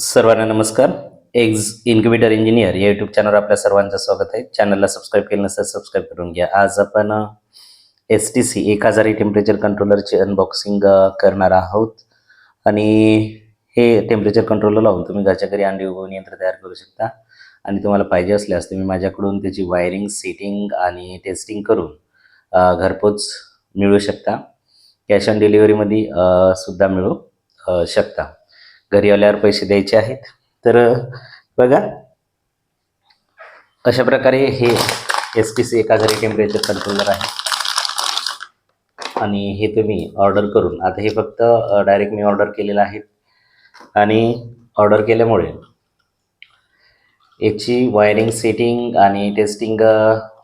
सर्वांना नमस्कार. X incubator engineer या युट्यूब चॅनलवर आपल्या सर्वांचं स्वागत आहे. चॅनलला सबस्क्राईब केलं नसेल सबस्क्राईब करून घ्या. आज आपण एस टी सी एक हजारी टेम्परेचर कंट्रोलरचे अनबॉक्सिंग करणार आहोत. आणि हे टेम्परेचर कंट्रोलर लावून तुम्ही घरच्या घरी अंडी उगवून यंत्र तयार करू शकता. आणि तुम्हाला पाहिजे असल्यास तुम्ही माझ्याकडून त्याची वायरिंग सेटिंग आणि टेस्टिंग करून घरपोच मिळू शकता. कॅश ऑन डिलिव्हरीमध्ये सुद्धा मिळू शकता. घरी आल्यावर पैसे द्यायचे आहेत. तर बघा. अशा प्रकारे हे एस पी सी एका घरी टेम्परेचर कंट्रोलर आहे. आणि हे तुम्ही ऑर्डर करून आता हे फक्त डायरेक्ट मी ऑर्डर केलेलं आहे. आणि ऑर्डर केल्यामुळे याची वायरिंग सेटिंग आणि टेस्टिंग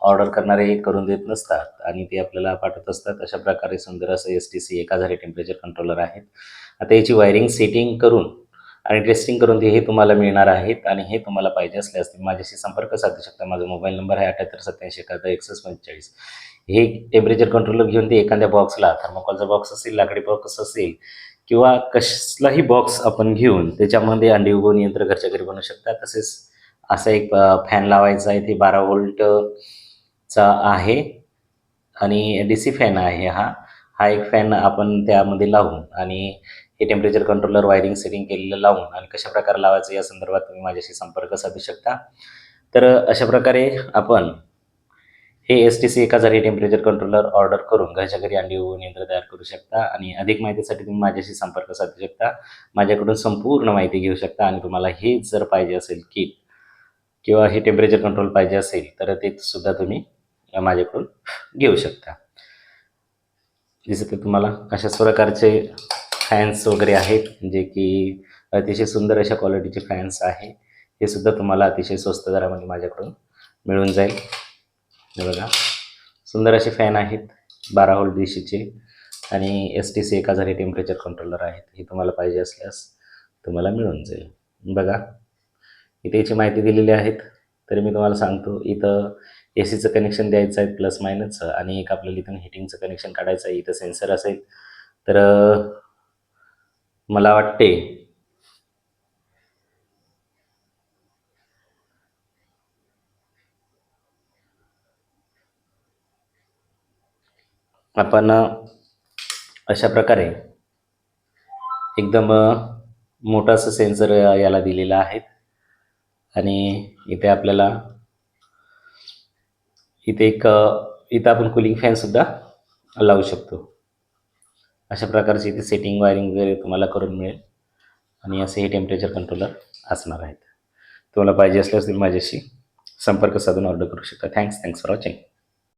ऑर्डर करणारे करून देत नसतात आणि ते आपल्याला पाठवत असतात. अशा प्रकारे सुंदर असं एस टी सी एका हजारी टेम्परेचर कंट्रोलर आहेत. आता याची वायरिंग सेटिंग करून आणि टेस्टिंग करून ते हे तुम्हाला मिळणार आहेत आणि हे तुम्हाला पाहिजे असल्यास तुम्ही माझ्याशी संपर्क साधू शकता. माझा मोबाईल नंबर आहे अठ्याहत्तर सत्याऐंशी एकाहत्तर एकसष्ट पंचेचाळीस. हे टेम्परेचर कंट्रोलर घेऊन ते एखाद्या बॉक्सला थर्मोकॉलचा बॉक्स असेल लाकडी बॉक्स असेल किंवा कसलाही बॉक्स आपण घेऊन त्याच्यामध्ये अंडी उगवून यंत्र घरच्या घरी बनवू शकता. तसेच असा एक फॅन लावायचा आहे. ते बारा चा आहे आणि डी सी फॅन आहे हा. हा एक फॅन आपण त्यामध्ये लावून आणि हे टेम्परेचर कंट्रोलर वायरिंग सेटिंग केलेलं लावून आणि कशा प्रकारे लावायचं या संदर्भात तुम्ही माझ्याशी संपर्क साधू शकता. तर अशा प्रकारे आपण हे एस टी सी एक हजार हे टेम्परेचर कंट्रोलर ऑर्डर करून घरच्या घरी अंडी होऊन यंत्र तयार करू शकता आणि अधिक माहितीसाठी तुम्ही माझ्याशी संपर्क साधू शकता. माझ्याकडून संपूर्ण माहिती घेऊ शकता आणि तुम्हाला हे जर पाहिजे असेल किट किंवा हे टेम्परेचर कंट्रोल पाहिजे असेल तर ते सुद्धा तुम्ही माझ्याकडून घेऊ शकता. जसं की तुम्हाला अशाच प्रकारचे फॅन्स वगैरे आहेत जे की अतिशय सुंदर अशा क्वालिटीचे फॅन्स आहे हे सुद्धा तुम्हाला अतिशय स्वस्त दरामध्ये माझ्याकडून मिळून जाईल. बघा. सुंदर असे फॅन आहेत बारा होल डीशीचे आणि एस टी सी एक हजार हे टेम्परेचर कंट्रोलर आहेत हे तुम्हाला पाहिजे असल्यास तुम्हाला मिळून जाईल. बघा. इथे याची माहिती दिलेली आहेत. तरी मी तुम्हाला सांगतो इथं ए सीचं कनेक्शन द्यायचं आहे प्लस मायनसचं आणि एक आपल्याला इथून हिटिंगचं कनेक्शन काढायचं आहे इथं सेन्सर असेल. तर मला वाटते आपण अशा प्रकारे एकदम मोठासा सेन्सर याला दिलेला आहे आणि इथे आपल्याला इथे एक इथं आपण कुलिंग फॅनसुद्धा लावू शकतो. अशा प्रकारची इथे सेटिंग वायरिंग वगैरे तुम्हाला करून मिळेल. आणि असे हे टेम्परेचर कंट्रोलर असणार आहेत. तुम्हाला पाहिजे असल्यास तुम्ही माझ्याशी संपर्क साधून ऑर्डर करू शकता. Thanks thanks for watching